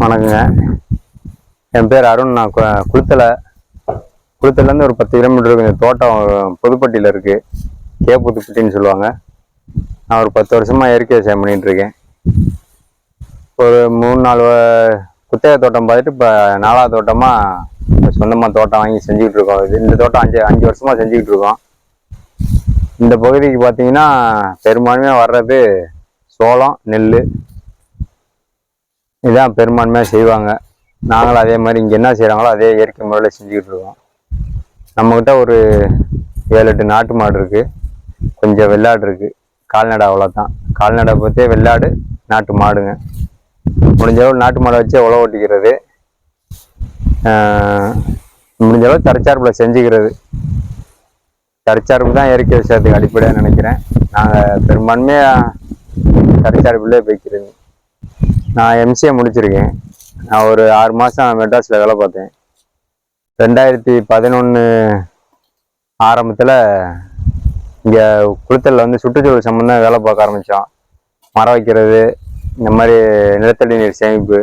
வணக்கங்க. என் பேர் அருண். நான் கு- குளித்தலேருந்து ஒரு பத்து கிலோமீட்டருக்கு இந்த தோட்டம் புதுப்பட்டியில் இருக்குது கே புதுப்பட்டின்னு சொல்லுவாங்க. நான் ஒரு பத்து வருஷமாக இயற்கை விவசாயம் பண்ணிகிட்ருக்கேன் ஒரு மூணு நாலு குத்தகை தோட்டம் பார்த்துட்டு இப்போ நாலாவது தோட்டமாக சொந்தமாக தோட்டம் வாங்கி செஞ்சுக்கிட்டு இருக்கோம். இது இந்த தோட்டம் அஞ்சு அஞ்சு வருஷமாக செஞ்சுக்கிட்டு இருக்கோம். இந்த பகுதிக்கு பார்த்தீங்கன்னா பெரும்பான்மையாக வர்றது சோளம் நெல் இதான் பெரும்பான்மையாக செய்வாங்க. நாங்களும் அதே மாதிரி இங்கே என்ன செய்கிறாங்களோ அதே இயற்கை முறையில் செஞ்சுக்கிட்டு இருக்கோம். நம்மக்கிட்ட ஒரு ஏழு எட்டு நாட்டு மாடு இருக்குது கொஞ்சம் வெள்ளாடு இருக்குது கால்நடை அவ்வளோதான் கால்நடை பற்றியே வெள்ளாடு நாட்டு மாடுங்க. முடிஞ்ச அளவு நாட்டு மாடை வச்சே உழவு ஓட்டிக்கிறது. முடிஞ்சளவு முடிஞ்ச அளவு தற்சார்பில் செஞ்சுக்கிறது. தற்சார்பு தான் இயற்கை விஷயத்துக்கு அடிப்படையாக நினைக்கிறேன். நாங்கள் பெரும்பான்மையாக தற்சார்பிலே போய்க்கிறது நான் எம்சிஏ முடிச்சிருக்கேன். நான் ஒரு ஆறு மாதம் மெட்ராஸில் வேலை பார்த்தேன். ரெண்டாயிரத்தி பதினொன்று ஆரம்பத்தில் இங்கே குளித்தலில் வந்து சுற்றுச்சூழல் சம்மந்தம் வேலை பார்க்க ஆரம்பித்தோம் மரம் வைக்கிறது இந்த மாதிரி நிலத்தடி நீர் சேமிப்பு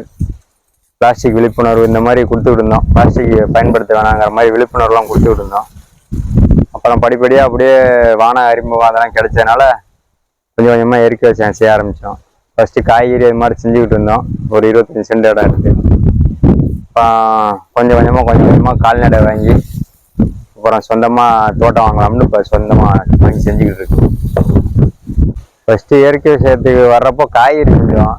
பிளாஸ்டிக் விழிப்புணர்வு இந்த மாதிரி கொடுத்துட்டு இருந்தோம் பிளாஸ்டிக் பயன்படுத்த வேணாங்கிற மாதிரி விழிப்புணர்வுலாம் கொடுத்துட்டு இருந்தோம் அப்புறம் படிப்படியாக அப்படியே வான அறிமுகம் அதெல்லாம் கிடைச்சதுனால கொஞ்சம் கொஞ்சமாக இயற்கை வச்சு செய்ய ஆரம்பித்தோம் ஃபஸ்ட்டு காய்கறி அது மாதிரி செஞ்சுக்கிட்டு இருந்தோம். ஒரு இருபத்தஞ்சி சென்ட் இடம் இருக்குது கொஞ்சம் கொஞ்சமாக கொஞ்சம் கொஞ்சமாக கால்நடை வாங்கி அப்புறம் சொந்தமாக தோட்டம் வாங்கலாம்னு இப்போ சொந்தமாக வாங்கி செஞ்சுக்கிட்டு இருக்கோம். ஃபஸ்ட்டு இயற்கை விவசாயத்துக்கு வர்றப்போ காய்கறி செஞ்சோம்.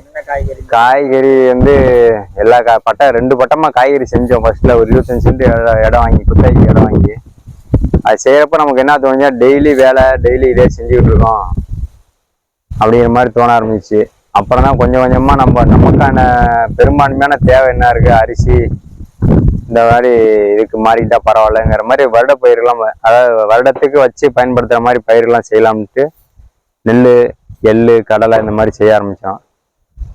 என்ன காய்கறி? காய்கறி வந்து எல்லா கா பட்டை ரெண்டு பட்டமாக காய்கறி செஞ்சோம். ஃபர்ஸ்ட்ல ஒரு இருபத்தஞ்சு சென்ட் இடம் வாங்கி குத்தகைக்கு இடம் வாங்கி. அது செய்யறப்ப நமக்கு என்ன தோணுச்சா டெய்லி வேலை டெய்லி இதே செஞ்சுக்கிட்டு இருக்கோம். அப்படிங்கிற மாதிரி தோண ஆரம்பிச்சு. அப்புறம் தான் கொஞ்சம் கொஞ்சமாக நம்ம நமக்கான பெரும்பான்மையான தேவை என்ன இருக்குது அரிசி இந்த மாதிரி இதுக்கு மாறிக்கிட்டா பரவாயில்லங்கிற மாதிரி வருட பயிர்கள்லாம் அதாவது வருடத்துக்கு வச்சு பயன்படுத்துகிற மாதிரி பயிர்கள்லாம் செய்யலாம்ட்டு நெல் எள் கடலை இந்த மாதிரி செய்ய ஆரம்பித்தோம்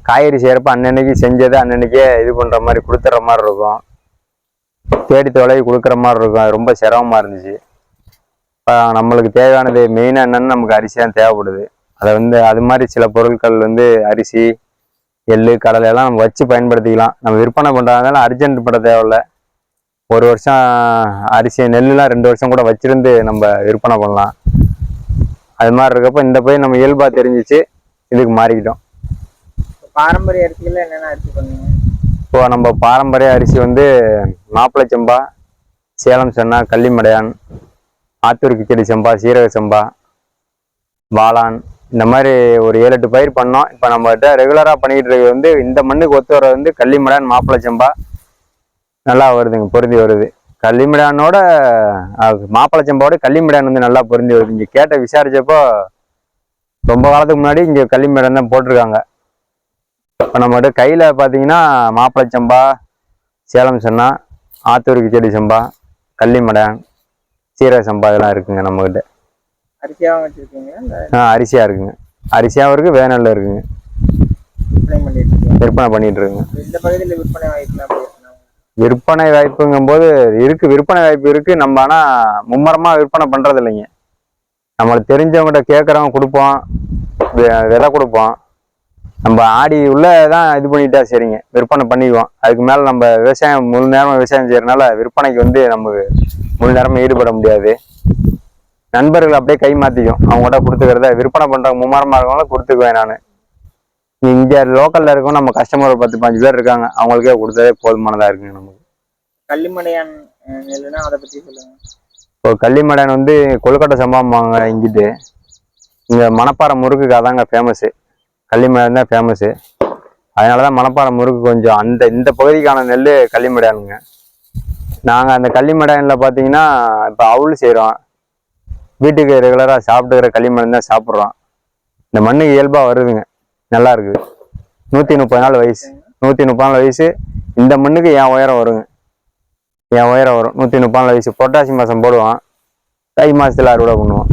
காய்கறி செய்கிறப்ப அன்னன்னைக்கு செஞ்சதை அன்னன்னைக்கே இது பண்ணுற மாதிரி கொடுத்துட்ற மாதிரி இருக்கும். தேடி தொலைவி கொடுக்குற மாதிரி இருக்கும். அது ரொம்ப சிரமமாக இருந்துச்சு. இப்போ நம்மளுக்கு தேவையானது மெயினாக என்னென்னு நமக்கு அரிசி தான் தேவைப்படுது. அதை வந்து அது மாதிரி சில பொருட்கள் வந்து அரிசி எள்ளு கடலை எல்லாம் நம்ம வச்சு பயன்படுத்திக்கலாம். நம்ம விற்பனை பண்ணுறதுனால அர்ஜென்ட் பட தேவையில்ல. ஒரு வருஷம் அரிசி நெல்லுலாம் ரெண்டு வருஷம் கூட வச்சிருந்து நம்ம விற்பனை பண்ணலாம். அது மாதிரி இருக்கப்போ இந்த போய் நம்ம இயல்பாக தெரிஞ்சிச்சு இதுக்கு மாறிக்கிட்டோம். பாரம்பரிய அரிசிகள் என்னென்ன அரிசி இப்போ நம்ம பாரம்பரிய அரிசி வந்து மாப்பிள்ளை சம்பா சேலம் சென்னா கள்ளிமடையான் ஆத்தூர் கிச்சடி சம்பா சீரக சம்பா வாளான் இந்த மாதிரி ஒரு ஏழு எட்டு பயிர் பண்ணோம். இப்போ நம்மகிட்ட ரெகுலராக பண்ணிக்கிட்டு இருக்கிறது வந்து இந்த மண்ணுக்கு ஒத்து வர்றது வந்து கள்ளிமடான் மாப்பிள்ளை சம்பா. நல்லா வருதுங்க பொருந்தி வருது. கள்ளிமிடானோட அஹ், கள்ளிமிடான் வந்து நல்லா பொருந்தி வருது. இங்கே கேட்ட விசாரிச்சப்போ ரொம்ப காலத்துக்கு முன்னாடி இங்கே கள்ளிமடையான் தான் போட்டிருக்காங்க. இப்போ நம்மகிட்ட கையில் பார்த்தீங்கன்னா மாப்பிள்ளை சம்பா சேலம் சன்னா ஆத்தூருக்கு செடி சம்பா கள்ளிமடான் சீரக சம்பா இதெல்லாம் இருக்குங்க நம்மகிட்ட. அரிசியாகவும் வச்சிருக்கீங்க? இல்ல ஆ அரிசியாக இருக்குங்க. அரிசியாகவும் இருக்குது வேனல்ல இருக்குங்க. விற்பனை பண்ணிட்டு இருக்கீங்க. விற்பனை பண்ணிட்டு இருக்குங்க. இந்த பகுதியில் விற்பனை வாய்ப்புலாம் விற்பனை வாய்ப்புங்கும்போது இருக்கு விற்பனை வாய்ப்பு இருக்கு. நம்ம ஆனால் மும்மரமாக விற்பனை பண்ணுறது இல்லைங்க நம்மளுக்கு தெரிஞ்சவங்ககிட்ட கேட்குறவங்க கொடுப்போம். விதை கொடுப்போம். நம்ம ஆடி உள்ள தான் இது பண்ணிட்டா சரிங்க. விற்பனை பண்ணிக்குவோம். அதுக்கு மேலே நம்ம விவசாயம் முழு நேரமாக விவசாயம் செய்யறதுனால விற்பனைக்கு வந்து நமக்கு முழு நேரமாக ஈடுபட முடியாது. நண்பர்கள் அப்படியே கை மாற்றிக்கும் அவங்ககிட்ட கொடுத்துக்கிறத விற்பனை பண்ணுறவங்க மும்மரமாக இருக்கவங்கள கொடுத்துக்குவேன் நான். இங்கே லோக்கலில் இருக்கவும் நம்ம கஸ்டமர் பத்து பாஞ்சு பேர் இருக்காங்க. அவங்களுக்கே கொடுத்ததே போதுமானதாக இருக்குங்க நமக்கு. கள்ளிமடையான் நெல்லுனா அதை பத்தி சொல்லுங்க. இப்போ கள்ளிமடன் வந்து கொழுக்கட்டை சம்பாம்பாங்க இங்கிட்டு. இங்கே மணப்பாறை முறுக்குக்கு அதாங்க ஃபேமஸ்ஸு கள்ளிமடன் தான் ஃபேமஸ்ஸு அதனால தான் மணப்பாறை முறுக்கு கொஞ்சம் அந்த இந்த பகுதிக்கான நெல் கள்ளிமடானுங்க நாங்கள் அந்த கள்ளிமடானில் பார்த்தீங்கன்னா இப்போ அவுள் செய்கிறோம் வீட்டுக்கு ரெகுலராக சாப்பிட்டுக்கிற களிமண் தான் சாப்பிட்றோம். இந்த மண்ணுக்கு இயல்பாக வருதுங்க. நல்லா இருக்குது. நூற்றி முப்பது நாள் வயசு. நூற்றி முப்பது நாள் வயசு இந்த மண்ணுக்கு என் உயரம் வருங்க. என் உயரம் வரும். நூற்றி முப்பது நாள் வயசு. புரட்டாசி மாதம் போடுவோம். தை மாதத்தில் அறுவடை பண்ணுவோம்.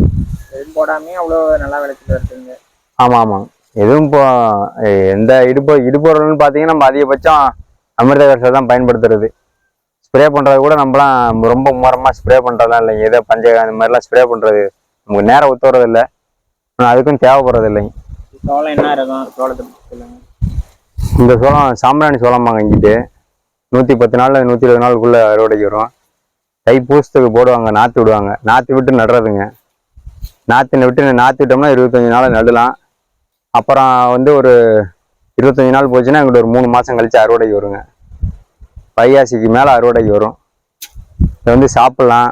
எதுவும் போடாமே அவ்வளோ நல்லா விளைச்சல் வருதுங்க. ஆமாம் ஆமாங்க எதுவும் இப்போ எந்த இடுப்பு இடுப்பொருள்னு பார்த்தீங்கன்னா நம்ம அதிகபட்சம் அமிர்த தான் பயன்படுத்துறது. ஸ்ப்ரே பண்ணுறது கூட நம்மலாம் ரொம்ப முறமாக ஸ்ப்ரே பண்ணுறதுலாம் இல்லைங்க. ஏதோ பஞ்ச அந்த மாதிரிலாம் ஸ்ப்ரே பண்ணுறது நமக்கு நேரம் ஒத்துறது இல்லை ஆனால் அதுக்கும் தேவைப்படுறது இல்லைங்க சோளம் என்ன சோளத்தை இந்த சோளம் சாம்பிராணி சோளம்பாங்க இங்கிட்டு. நூற்றி பத்து நாள் நூற்றி இருபது நாளுக்குள்ள அறுவடைக்கு வரும். தை பூசத்துக்கு போடுவாங்க நாற்று விடுவாங்க. நாற்று விட்டு நடுறதுங்க. நாற்று விட்டு நாற்று விட்டோம்னா இருபத்தஞ்சி நாள் நடலாம். அப்புறம் வந்து ஒரு இருபத்தஞ்சி நாள் போச்சுன்னா எங்கிட்ட ஒரு மூணு மாதம் கழிச்சு அறுவடைக்கு வருங்க. வைகாசிக்கு மேலே அறுவடைக்கு வரும். இது வந்து சாப்பிட்லாம்.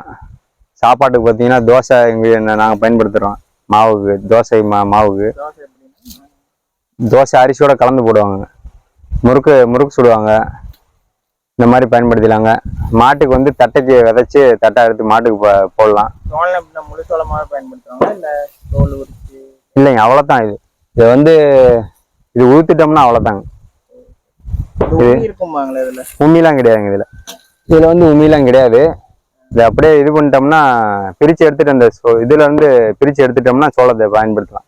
சாப்பாட்டுக்கு பார்த்தீங்கன்னா தோசை இங்கே நாங்கள் பயன்படுத்துகிறோம் மாவுக்கு தோசை மா மாவுக்கு. தோசை அரிசியோட கலந்து போடுவாங்க. முறுக்கு முறுக்கு சுடுவாங்க. இந்த மாதிரி பயன்படுத்திலாங்க மாட்டுக்கு வந்து தட்டைக்கு விதைச்சி தட்டை அறுத்து மாட்டுக்கு போ- போடலாம். சோளம் எப்படின்னா முழு சோளமாக பயன்படுத்துவாங்க இல்ல தோல் உரிச்சு? இல்லைங்க அவ்வளோதான் இது. இது வந்து இது ஊற்றிட்டோம்னா அவ்வளோதாங்க உமிலாம் கிடையாதுங்க இதில். இதில் வந்து உமிலாம் கிடையாது. இதை அப்படியே இது பண்ணிட்டோம்னா பிரித்து எடுத்துட்டு அந்த இதுல இருந்து பிரித்து எடுத்துட்டோம்னா சோளத்தை பயன்படுத்தலாம்.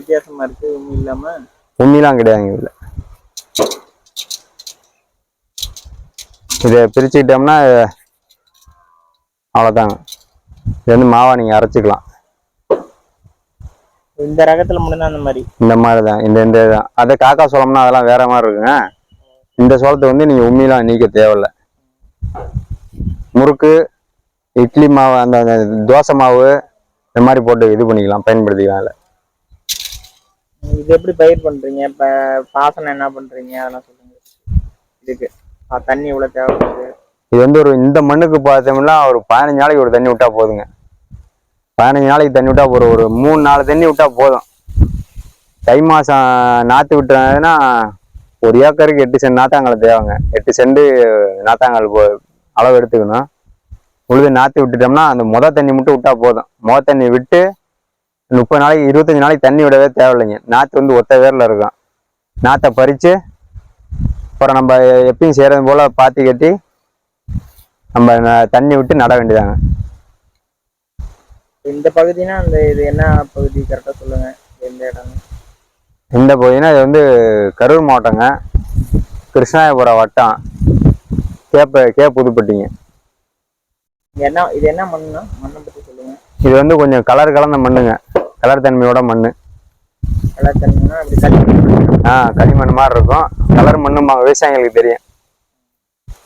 வித்தியாசமா இருக்கு உமி இல்லாம? உண்மையெல்லாம் கிடையாதுங்க இதில். இதை பிரிச்சுக்கிட்டோம்னா அவ்வளோதாங்க. இது வந்து மாவா நீங்கள் அரைச்சிக்கலாம். இந்த ரகத்துல மட்டும்தான் அந்த மாதிரி. இந்த மாதிரி தான் இந்த இந்த தான் அதே காக்கா சோளம்னா அதெல்லாம் வேற மாதிரி இருக்குங்க. இந்த சோளத்தை வந்து நீங்கள் உண்மையெல்லாம் நீக்க தேவையில்ல. முறுக்கு இட்லி மாவு அந்த அந்த தோசை மாவு இந்த மாதிரி போட்டு இது பண்ணிக்கலாம் பயன்படுத்திக்கலாம் அதில். இது எப்படி பயிர் பண்றீங்க? இப்ப பாசனம் என்ன பண்றீங்க? அதெல்லாம் சொல்லுங்க. இதுக்கு. ஆ, தண்ணி இவ்வளவு தேவைப்படுது? இது வந்து ஒரு இந்த மண்ணுக்கு பார்த்தோம்னா ஒரு பதினஞ்சு நாளைக்கு ஒரு தண்ணி விட்டா போதுங்க. பதினஞ்சு நாளைக்கு தண்ணி விட்டால் ஒரு ஒரு மூணு நாலு தண்ணி விட்டால் போதும். தை மாதம் நாற்று விட்டுறதுன்னா ஒரு ஏக்கருக்கு எட்டு சென்ட் நாத்தாங்கல் தேவைங்க. எட்டு சென்ட் நாத்தாங்கல் போ அளவு எடுத்துக்கணும். உழுது நாற்று விட்டுட்டோம்னா அந்த முத தண்ணி மட்டும் விட்டால் போதும். முத தண்ணி விட்டு முப்பது நாளைக்கு இருபத்தஞ்சி நாளைக்கு தண்ணி விடவே தேவையில்லைங்க. நாற்று வந்து ஒத்த வேரில் இருக்கும். நாற்றை பறித்து அப்புறம் நம்ம எப்பயும் செய்கிறது போல் பாத்தி கட்டி நம்ம ந- தண்ணி விட்டு நட வேண்டியதாங்க இந்த பகுதினா அந்த இது என்ன பகுதி கரெக்டா சொல்லுங்க எந்த இடம் இந்த பகுதினா இது வந்து கரூர் மாவட்டங்க. கிருஷ்ணாயபுரம் வட்டம். கேப்ப கே புதுப்பட்டிங்க. என்ன இது என்ன மண்ணுனா மண்ணை பத்தி சொல்லுங்க. இது வந்து கொஞ்சம் கலர் கலந்த மண்ணுங்க. கலர் தன்மையோட மண் கலர் அப்படி தண்ணி ஆ களிமண் மாதிரி இருக்கும். கலர் மண்ணுமாங்க விவசாயிகளுக்கு தெரியும்.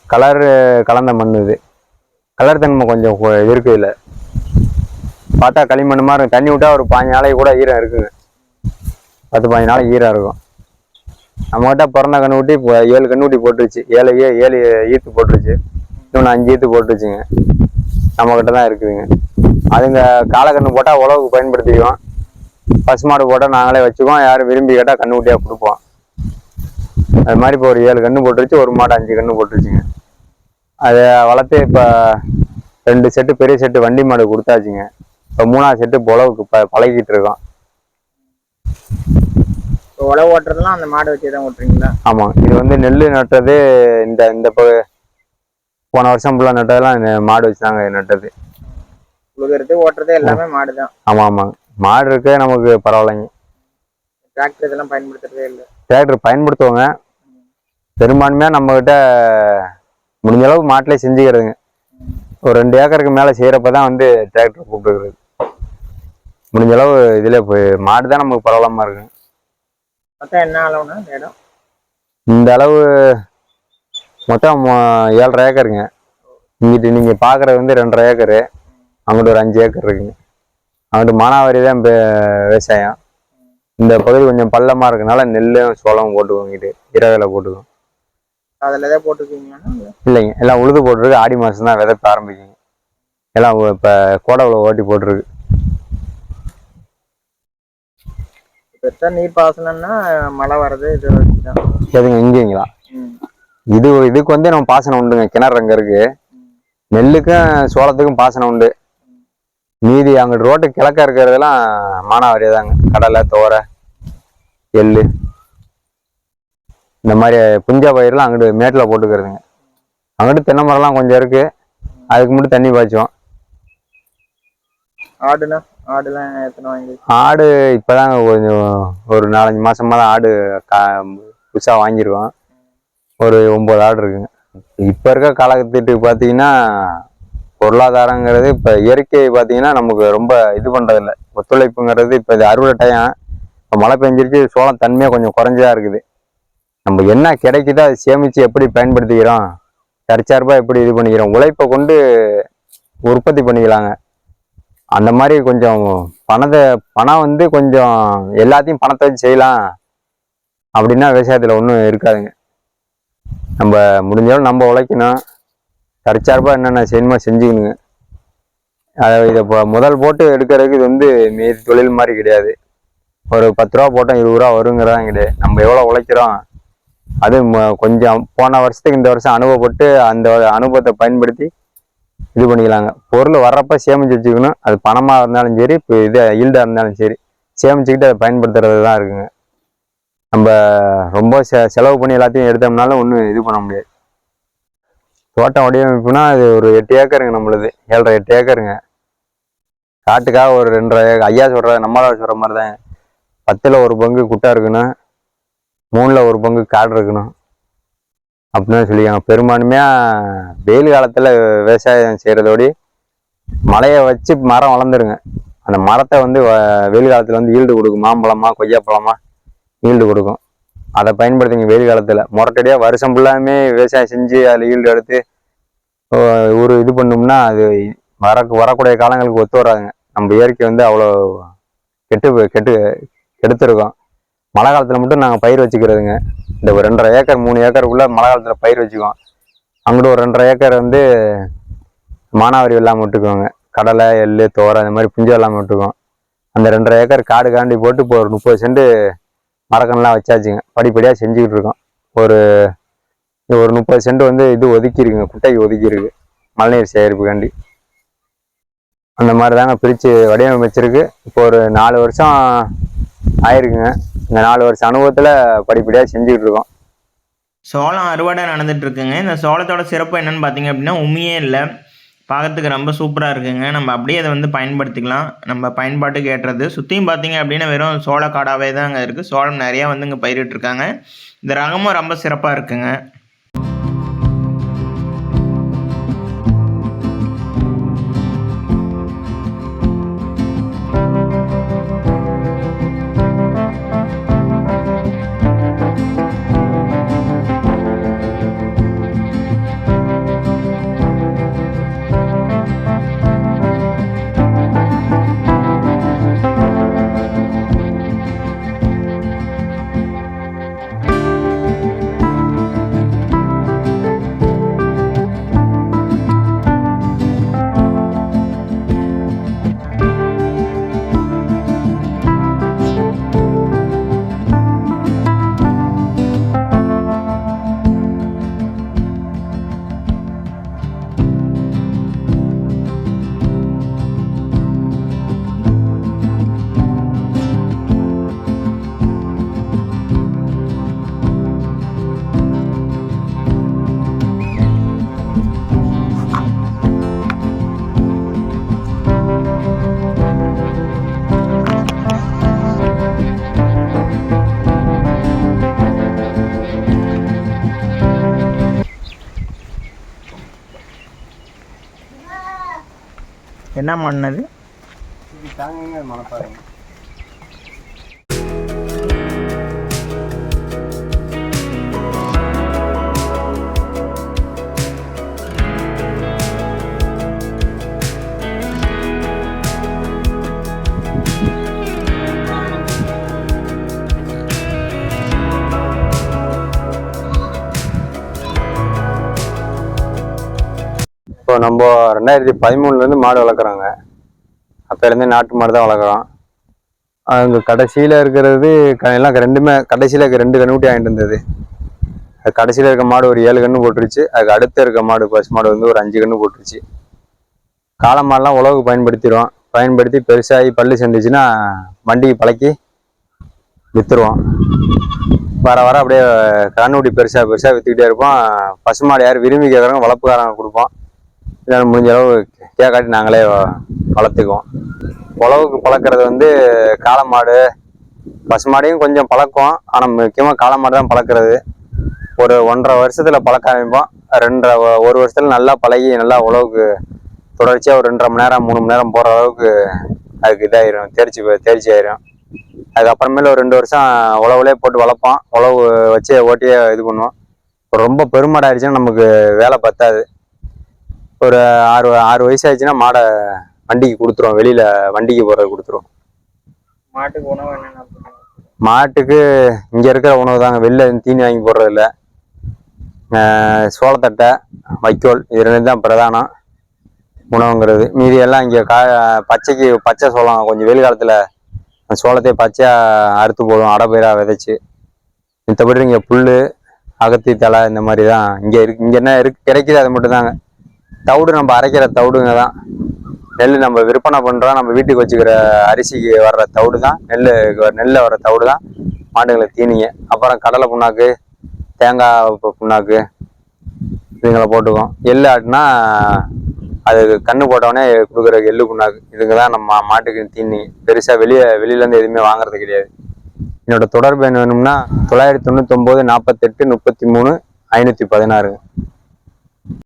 கலர் கலந்த மண் இது. கலர் தன்மை கொஞ்சம் கொ- இருக்கு இதில். பார்த்தா களிமண் மாதிரி இருக்கும். தண்ணி விட்டா ஒரு பாஞ்சு நாளைக்கு கூட ஈரம் இருக்குங்க. பத்து பாஞ்சு நாளைக்கு ஈரம் இருக்கும். நம்மகிட்ட பிறந்த கண்ணுக்குட்டி இப்போ ஏழு கண்ணுக்குட்டி போட்டுருச்சு. ஏழு ஏழு ஈத்து போட்டுருச்சு. இன்னொன்று அஞ்சு ஈத்து போட்டுருச்சுங்க. நம்மக்கிட்ட தான் இருக்குதுங்க. அதுங்க காலக்கண்ணு போட்டால் உழவுக்கு பயன்படுத்திக்குவோம். பசுமாடு போட்டால் நாங்களே வச்சுக்குவோம். யாரும் விரும்பி கேட்டால் கண்ணுக்குட்டியாக கொடுப்போம். அது மாதிரி இப்போ ஒரு ஏழு கன்று போட்டுருச்சு ஒரு மாடு அஞ்சு கன்று போட்டுருச்சுங்க. அதை வளர்த்து இப்போ ரெண்டு செட்டு பெரிய செட்டு வண்டி மாடு கொடுத்தாச்சுங்க. இப்போ மூணாவது செட்டு புலவுக்கு ப பழகிட்டு இருக்கோம். இப்போ உழவு ஓட்டுறதுலாம் அந்த மாடு வச்சு தான் ஓட்டுறீங்களா? ஆமாம் இது வந்து நெல் நட்டது இந்த இந்த போன வருஷம் ஃபுல்லாக நட்டதெல்லாம் இந்த மாடு வச்சு தாங்க நட்டது. உழுகிறது ஓட்டுறது எல்லாமே மாடு தான் ஆமாம் ஆமாங்க மாடு இருக்க நமக்கு பரவாயில்லைங்க. டிராக்டர் இதெல்லாம் பயன்படுத்துறதே இல்லை. டிராக்டர் பயன்படுத்துவோங்க. பெரும்பான்மையாக நம்மக்கிட்ட முடிஞ்ச அளவுக்கு மாட்டிலே செஞ்சுக்கிறதுங்க. ஒரு ரெண்டு ஏக்கருக்கு மேலே செய்கிறப்ப தான் வந்து டிராக்டர் கூப்பிட்டுக்கிறது. முடிஞ்ச அளவு இதில் போய் மாடு தான் நமக்கு பரவலாமல் இருக்குங்க மொத்தம் என்ன அளவுனா இந்த இடம் இந்த அளவு மொத்தம் ஏழரை ஏக்கருங்க. இங்கிட்டு நீங்கள் பார்க்குறது வந்து ரெண்டரை ஏக்கரு. அங்கிட்டு ஒரு அஞ்சு ஏக்கர் இருக்குங்க. அங்கிட்டு மானாவாரி தான் விவசாயம். இந்த பகுதி கொஞ்சம் பள்ளமாக இருக்கனால நெல்லும் சோளமும் போட்டுக்குவோம் இங்கிட்டு. இரவில் போட்டுக்குவோம். அதில் எதாவது போட்டுருக்கீங்களான்னா இல்ல இல்லைங்க. எல்லாம் உழுது போட்டிருக்கு. ஆடி மாதம் தான் விதைப்ப ஆரம்பிக்குங்க. எல்லாம் இப்போ கோடை உழவு ஓட்டி போட்டிருக்கு. பெருசா நீர் பாசனம்னா மழை வர்றது இது வச்சு தான் எதுங்க இங்கேங்களா. இது இதுக்கு வந்து நம்ம பாசனம் உண்டுங்க. கிணறு அங்கே இருக்கு. நெல்லுக்கும் சோளத்துக்கும் பாசனம் உண்டு. மீதி அங்கிட்டு ரோட்டு கிழக்க இருக்கிறதெல்லாம் மானாவாரி தாங்க கடலை தோரை எள்ளு. இந்த மாதிரி புஞ்சா பயிரெலாம் அங்கிட்டு மேட்டில் போட்டுக்கிறதுங்க. அங்கிட்டு தென்னை மரம்லாம் கொஞ்சம் இருக்கு. அதுக்கு மட்டும் தண்ணி பாய்ச்சுவோம். ஆடுனா? ஆடுலாம் எத்தனை வாங்கி ஆடு இப்போதாங்க கொஞ்சம் ஒரு நாலஞ்சு மாசமா தான் ஆடு கா புதுசாக வாங்கிருக்கோம் ஒரு ஒம்பது ஆடு இருக்குங்க. இப்போ இருக்க காலகட்டத்துக்கு பார்த்தீங்கன்னா பொருளாதாரங்கிறது இப்போ இயற்கை பார்த்தீங்கன்னா நமக்கு ரொம்ப இது பண்ணுறதில்ல ஒத்துழைப்புங்கிறது இப்போ இது அறுவடை டைம் இப்போ மழை பெஞ்சிருச்சு சோளம் தன்மையாக கொஞ்சம் குறைஞ்சதா இருக்குது. நம்ம என்ன கிடைக்குதோ அதை சேமித்து எப்படி பயன்படுத்திக்கிறோம் தற்சார்பாக எப்படி இது பண்ணிக்கிறோம் உழைப்பை கொண்டு உற்பத்தி பண்ணிக்கலாங்க. அந்த மாதிரி கொஞ்சம் பணத்தை பணம் வந்து கொஞ்சம் எல்லாத்தையும் பணத்தை வச்சு செய்யலாம் அப்படின்னா விவசாயத்தில் ஒன்றும் இருக்காதுங்க. நம்ம முடிஞ்சாலும் நம்ம உழைக்கணும். தற்சார்பாக என்னென்ன செய்யணுமோ செஞ்சுக்கணுங்க. அதை இதை இப்போ முதல் போட்டு எடுக்கிறதுக்கு இது வந்து மீதி தொழில் மாதிரி கிடையாது. ஒரு பத்து ரூபா போட்டோம் இருபது ரூபா வருங்கிறதான் கிடையாது. நம்ம எவ்வளோ உழைக்கிறோம் அது ம- கொஞ்சம் போன வருஷத்துக்கு இந்த வருஷம் அனுபவப்பட்டு அந்த அனுபவத்தை பயன்படுத்தி இது பண்ணிக்கலாங்க. பொருள் வர்றப்ப சேமித்து வச்சுக்கணும். அது பணமாக இருந்தாலும் சரி இப்போ இது ஈல்டாக இருந்தாலும் சரி சேமிச்சுக்கிட்டு அதை பயன்படுத்துறது தான் இருக்குங்க. நம்ம ரொம்ப செ செலவு பண்ணி எல்லாத்தையும் எடுத்தோம்னாலும் ஒன்றும் இது பண்ண முடியாது. தோட்டம் வடிவமைப்புனா அது ஒரு எட்டு ஏக்கருங்க நம்மளுது. ஏழரை எட்டு ஏக்கருங்க. காட்டுக்காக ஒரு ரெண்டரை ஏக்கர் ஐயா சொல்கிற நம்மளால் சொல்கிற மாதிரி தான் பத்தில் ஒரு பங்கு குட்டை இருக்கணும். மூணில் ஒரு பங்கு காடு இருக்கணும். அப்படின்னு சொல்லிக்காங்க பெரும்பான்மையாக வெயில் காலத்தில் விவசாயம் செய்கிறதோடி மழையை வச்சு மரம் வளர்ந்துருங்க. அந்த மரத்தை வந்து வ- வெயில் காலத்தில் வந்து ஈல்டு கொடுக்கும். மாம்பழமா கொய்யாப்பழமா ஈல்டு கொடுக்கும். அதை பயன்படுத்துங்க வெயில் காலத்தில். முரட்டடியாக வருஷம் ஃபுல்லாமே விவசாயம் செஞ்சு அதில் ஈல்டு எடுத்து ஒரு இது பண்ணோம்னா அது வர வரக்கூடிய காலங்களுக்கு ஒத்து வராதுங்க. நம்ம இயற்கை வந்து அவ்வளோ கெட்டு கெட்டு கெடுத்துருக்கோம். மழை காலத்தில் மட்டும் நாங்கள் பயிர் வச்சுக்கிறதுங்க. இந்த ஒரு ரெண்டரை ஏக்கர் மூணு ஏக்கருக்குள்ள மழை காலத்தில் பயிர் வச்சுக்குவோம். அங்கிட்டு ஒரு ரெண்டரை ஏக்கர் வந்து மானாவாரி வெள்ளாமல் விட்டுக்குவோங்க. கடலை எள்ளு தோரை அந்த மாதிரி புஞ்சு வெள்ளாமல் விட்டுக்குவோம். அந்த ரெண்டரை ஏக்கர் காடு காண்டி போட்டு இப்போ ஒரு முப்பது சென்ட் மரக்கன்லாம் வச்சாச்சுங்க. படிப்படியாக செஞ்சுக்கிட்டு இருக்கோம். ஒரு ஒரு முப்பது சென்ட் வந்து இது ஒதுக்கியிருக்குங்க. குட்டைக்கு ஒதுக்கியிருக்கு. மழைநீர் சேகரிப்புக்காண்டி. அந்த மாதிரி தாங்க பிரித்து வடிவமைச்சிருக்கு. இப்போ ஒரு நாலு வருஷம் ஆயிருக்குங்க. இந்த நாலு வருஷம் அனுபவத்தில் படிப்படியாக செஞ்சுக்கிட்டு இருக்கோம் சோளம் அறுவடை நடந்துட்டு இருக்குங்க இந்த சோளத்தோட சிறப்பு என்னன்னு பார்த்தீங்க அப்படின்னா உண்மையே இல்லை. பார்க்கறதுக்கு ரொம்ப சூப்பராக இருக்குங்க. நம்ம அப்படியே அதை வந்து பயன்படுத்திக்கலாம். நம்ம பயன்பாட்டுக்கு ஏற்றது. சுற்றியும் பார்த்தீங்க அப்படின்னா வெறும் சோளக்காடாகவே தான் அங்கே இருக்குது சோளம் நிறையா வந்து இங்கே பயிரிட்டுருக்காங்க. இந்த ரகமும் ரொம்ப சிறப்பாக இருக்குங்க. என்ன மண்ணது? மனப்பாருங்க இப்போ நம்ம ரெண்டாயிரத்தி பதிமூணுலேருந்து மாடு வளர்க்குறாங்க. அப்போலேருந்து நாட்டு மாடு தான் வளர்க்குறோம். அங்கே கடைசியில் இருக்கிறது க- எல்லாம் ரெண்டுமே கடைசியில் இருக்க ரெண்டு கண்ணுக்குட்டி வாங்கிட்டு இருந்தது அது கடைசியில் இருக்க மாடு ஒரு ஏழு கன்று போட்டுருச்சு. அதுக்கு அடுத்து இருக்க மாடு பசு மாடு வந்து ஒரு அஞ்சு கன்று போட்டுருச்சு. காளை மாடுலாம் உழவுக்கு பயன்படுத்திடுவோம். பயன்படுத்தி பெருசாகி பல்லு சேர்ந்துச்சுன்னா வண்டிக்கு பழக்கி விற்றுருவோம் வர வர அப்படியே கண்ணுக்குட்டி பெருசாக பெருசாக விற்றுக்கிட்டே இருப்போம். பசுமாடு யார் விரும்பி கேட்குறாங்க வளர்ப்புக்காரங்க கொடுப்போம். இதனால் முடிஞ்ச அளவு தேக்காட்டி நாங்களே வளர்த்துக்குவோம். உழவுக்கு பழக்கிறது வந்து காளை மாடு பசுமாடையும் கொஞ்சம் பழக்கம். ஆனால் முக்கியமாக காளை மாடு தான் பழக்கிறது. ஒரு ஒன்றரை வருஷத்தில் பழக்க ஆரம்பிப்போம். ரெண்டரை ஒரு வருஷத்தில் நல்லா பழகி நல்லா உழவுக்கு தொடர்ச்சியாக ஒரு ரெண்டரை மணி நேரம் மூணு மணி நேரம் போகிற அளவுக்கு அதுக்கு இதாயிரும். தேர்ச்சி தேர்ச்சி ஆயிரும். அதுக்கப்புறமேல ஒரு ரெண்டு வருஷம் உழவுலேயே போட்டு வளர்ப்போம். உழவு வச்சு ஓட்டியே இது பண்ணுவோம். ரொம்ப பெருமாடாயிடுச்சுன்னா நமக்கு வேலை பத்தாது. ஒரு ஆறு ஆறு வயசு ஆயிடுச்சுன்னா மாடை வண்டிக்கு கொடுத்துருவோம். வெளியில வண்டிக்கு போறது கொடுத்துருவோம். மாட்டுக்கு உணவு என்னென்ன? மாட்டுக்கு இங்க இருக்கிற உணவு தாங்க. வெளில தீனி வாங்கி போடுறது இல்ல. சோளத்தட்டை வைக்கோல் இது ரெண்டு தான் பிரதானம் உணவுங்கிறது. மீதி எல்லாம் இங்க கா பச்சைக்கு பச்சை சோளம். கொஞ்சம் வெயில் காலத்துல அந்த சோளத்தை பச்சையா அறுத்து போடுவோம். அடைப்பயிரா விதைச்சு. மத்தபடி இங்க புல்லு அகத்தி தழை இந்த மாதிரி தான் இங்க இருக்கு. இங்க என்ன இருக்கு? கிடைக்குது அது மட்டும் தாங்க தவிடு நம்ம அரைக்கிற தவிடுங்க தான். நெல் நம்ம விற்பனை பண்ணுறோம் நம்ம வீட்டுக்கு வச்சுக்கிற அரிசிக்கு வர்ற தவிடு தான். நெல் நெல்லில் வர தவிடு தான். மாடுங்களுக்கு தீனிங்க. அப்புறம் கடலை புண்ணாக்கு தேங்காய் புண்ணாக்கு இதுங்களை போட்டுக்குவோம். எள்ளு ஆட்டினா அது கண்ணு போட்டவொடனே கொடுக்குற எள்ளு புண்ணாக்கு. இதுங்க தான் நம்ம மாட்டுக்கு தீனி. பெருசாக வெளியே வெளியிலேருந்து எதுவுமே வாங்குறது கிடையாது. என்னோட தொடர்பு என்ன வேணும்னா தொள்ளாயிரத்தி தொண்ணூத்தொம்பது நாற்பத்தெட்டு முப்பத்தி மூணு ஐநூற்றி பதினாறு